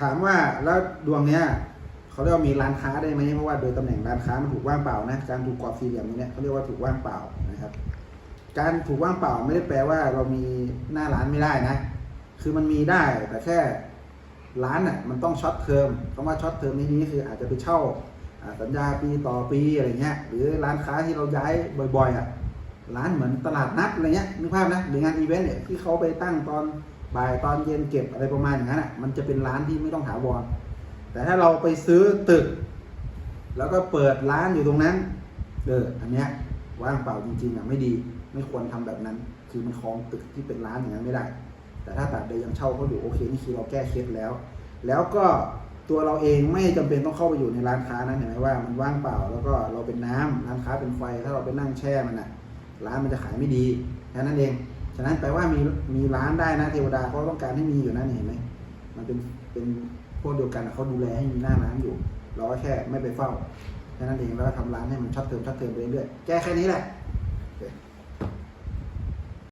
ถามว่าแล้วดวงเนี้ยเขาเรียกว่ามีร้านค้าได้ไหมเพราะว่าโดยตำแหน่งร้านค้ามันถูกว่างเปล่านะการถูกกรอบสี่เหลี่ยมตรงเนี้ยเขาเรียกว่าถูกว่างเปล่านะครับ การถูกว่างเปล่าไม่ได้แปลว่าเรามีหน้าร้านไม่ได้นะ คือมันมีได้แต่แค่ร้านอะมันต้องช็อตเทอมคำว่าช็อตเทอมในนี้คืออาจจะไปเช่าอ่าสัญญาปีต่อปีอะไรเงี้ยหรือร้านค้าที่เราย้ายบ่อยๆอะร้านเหมือนตลาดนัดอะไรเงี้ยนึกภาพนะหรืองานอีเวนต์เนี่ยที่เขาไปตั้งตอน บ่ายตอนเย็นเก็บอะไรประมาณอย่างนั้นอะมันจะเป็นร้านที่ไม่ต้องถาวรแต่ถ้าเราไปซื้อตึก แล้วก็เปิดร้านอยู่ตรงนั้นเอออันเนี้ยว่างเปล่าจริงๆอะไม่ดีไม่ควรทำแบบนั้น คือมันคลองตึกที่เป็นร้านอย่างนั้นไม่ได้ แต่ถ้าแบบใดยังเช่าเขาอยู่โอเคนี่คือเราแก้เคล็ดแล้ว แล้วก็ตัวเราเองไม่จำเป็นต้องเข้าไปอยู่ในร้านค้านะเห็นไหมว่ามันว่างเปล่าแล้วก็เราเป็นน้ำร้านค้าเป็นไฟ ถ้าเราไปนั่งแช่มันอะร้านมันจะขายไม่ดีแค่นั้นเอง ฉะนั้นแปลว่ามีมีร้านได้นะเทวดาเขาต้องการให้มีอยู่นั่นเห็นไหมมันเป็นเป็นพวกเดียวกันเขาดูแลให้มีหน้าร้านอยู่ เราก็แค่ไม่ไปเฝ้าแค่นั้นเองแล้วก็ทำร้านให้มันชัดเติมชัดเติมไปเรื่อยๆแก้แค่นี้แหละ